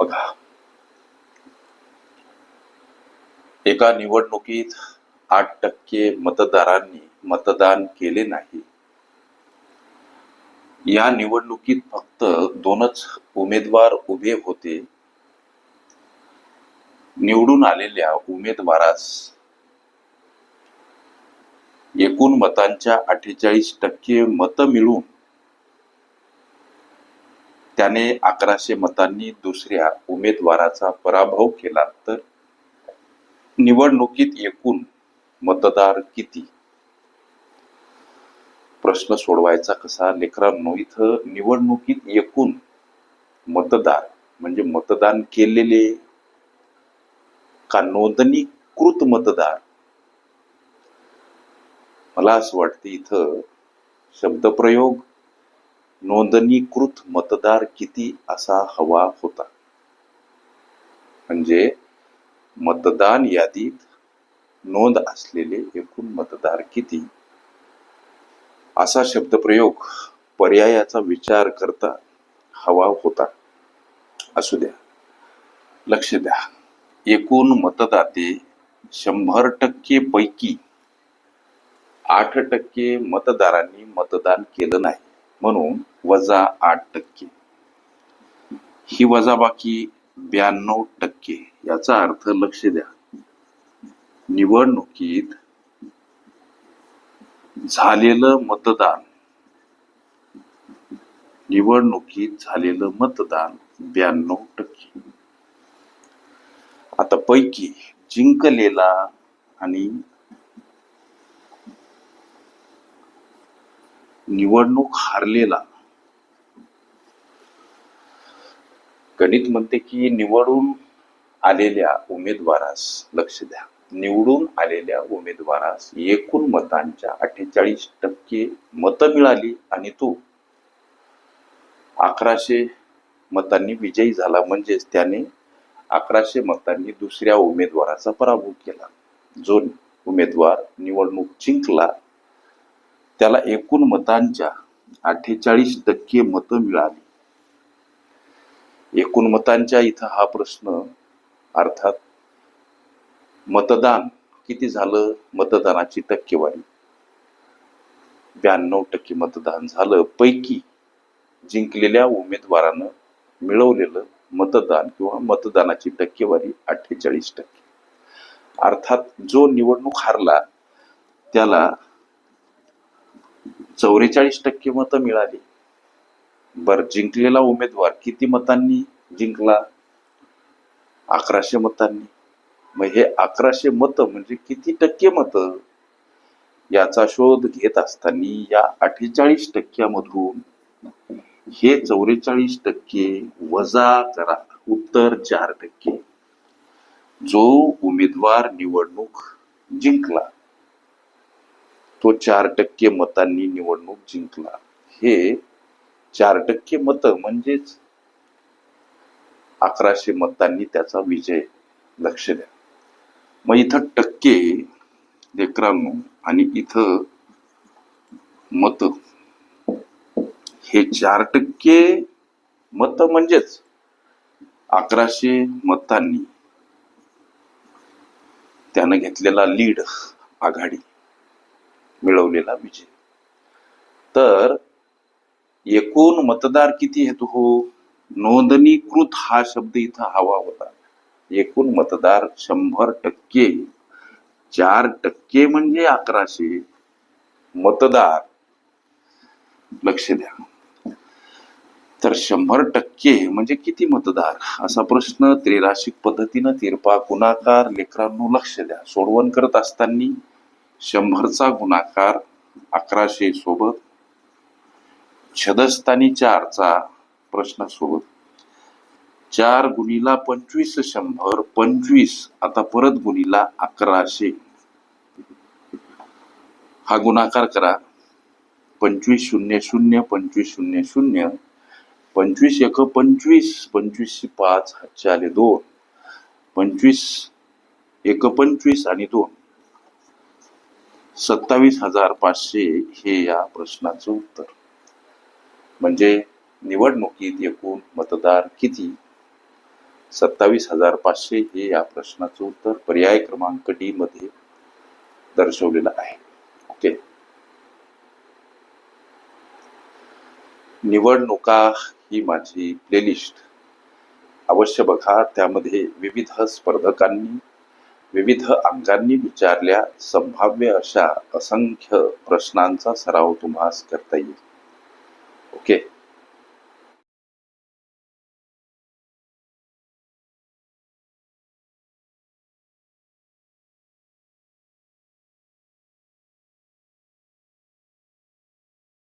बघा. एका निवडणुकीत आठ टक्के मतदारांनी मतदान केले नाही. या निवडणुकीत फक्त दोनच उमेदवार उभे होते. निवडून आलेल्या उमेदवारास एकूण मतांच्या अठ्ठेचाळीस टक्के मत मिळून त्याने अकराशे मतांनी दुसऱ्या उमेदवाराचा पराभव केला तर निवडणुकीत एकूण मतदार किती? प्रश्न सोडवायचा कसा? लेकरांनो इथं निवडणुकीत एकूण मतदार म्हणजे मतदान केलेले का नोंदणीकृत मतदार? मला असं वाटतं इथं शब्दप्रयोग नोंदणीकृत मतदार किती असा हवा होता? म्हणजे मतदान यादीत नोंद असलेले एकूण मतदार किती? असा शब्दप्रयोग पर्यायाचा विचार करता हवा होता. असू द्या. लक्ष द्या. एकूण मतदाते शंभर टक्के पैकी आठ टक्के मतदारांनी मतदान केलं नाही. म्हणून वजा आठ टक्के. ही वजाबाकी ब्याण्णव टक्के याचा अर्थ लक्ष द्या. निवडणुकीत झालेलं मतदान निवडणुकीत झालेलं मतदान ब्याण्णव टक्के. आता पैकी जिंकलेला आणि निवडणूक हारलेला गणित म्हणते की निवडून आलेल्या उमेदवारास लक्ष द्या. निवडून आलेल्या उमेदवारास एकूण मतांच्या अठ्ठेचाळीस टक्के मतं मिळाली आणि तो अकराशे मतांनी विजयी झाला. म्हणजेच त्याने अकराशे मतांनी दुसऱ्या उमेदवाराचा पराभव केला. जो उमेदवार निवडणूक जिंकला त्याला एकूण मतांच्या अठ्ठेचाळीस टक्के मतं मिळाली. एकूण मतांच्या इथं हा प्रश्न अर्थात मतदान किती झालं? मतदानाची टक्केवारी ब्याण्णव टक्के मतदान झालं. पैकी जिंकलेल्या उमेदवारानं मिळवलेलं मतदान किंवा मतदानाची टक्केवारी अठ्ठेचाळीस टक्के. अर्थात जो निवडणूक हारला त्याला चौवेचाळीस टक्के मतं मिळाली. बर जिंकलेला उमेदवार किती मतांनी जिंकला? अकराशे मतांनी. मग हे अकराशे मत म्हणजे किती टक्के मत? याचा शोध घेत असताना या अठ्ठेचाळीस टक्क्यामधून हे चौवेचाळीस टक्के वजा करा. उत्तर चार टक्के. जो उमेदवार निवडणूक जिंकला तो चार टक्के मतांनी निवडणूक जिंकला. हे चार टक्के मत म्हणजेच अकराशे मतांनी त्याचा विजय लक्ष द्या. मग इथं टक्के लेकरांनो आणि इथं मत. हे चार टक्के मत म्हणजेच अकराशे मतांनी त्यानं घेतलेला लीड आघाडी मिळवलेला विजय. तर एकूण मतदार किती येतो हो? नोंदणीकृत हा शब्द इथं हवा होता. एकूण मतदार शंभर टक्के. चार टक्के म्हणजे अकराशे. मतदार लक्ष द्या. तर शंभर टक्के म्हणजे किती मतदार? असा प्रश्न त्रिराशिक पद्धतीनं तिरपा गुणाकार लेकरांनो लक्ष द्या. सोडवण करत असताना शंभरचा गुणाकार अकराशे सोबत छदस्थानी चारचा प्रश्न सोड चार गुणीला पंचवीस शंभर पंचवीस आता परत गुणीला अकराशे. हा गुणाकार करा. पंचवीस शून्य शून्य पंचवीस शून्य शून्य पंचवीस एक पंचवीस पंचवीस पाच हातचे आले दोन पंचवीस एक पंचवीस आणि दोन. सत्तावीस हजार पाचशे हे या प्रश्नाचं उत्तर. म्हणजे निवडणुकीत एकूण मतदार किती? सत्तावीस हजार पाचशे हे या प्रश्नाचं उत्तर पर्याय क्रमांक डी मध्ये दर्शवलेलं आहे. ओके. निवडणुका ही माझी प्लेलिस्ट अवश्य बघा त्यामध्ये विविध स्पर्धकांनी विविध अंगांनी विचारल्या संभाव्य अशा असंख्य प्रश्नांचा सराव तुम्हाला करता येईल. ओके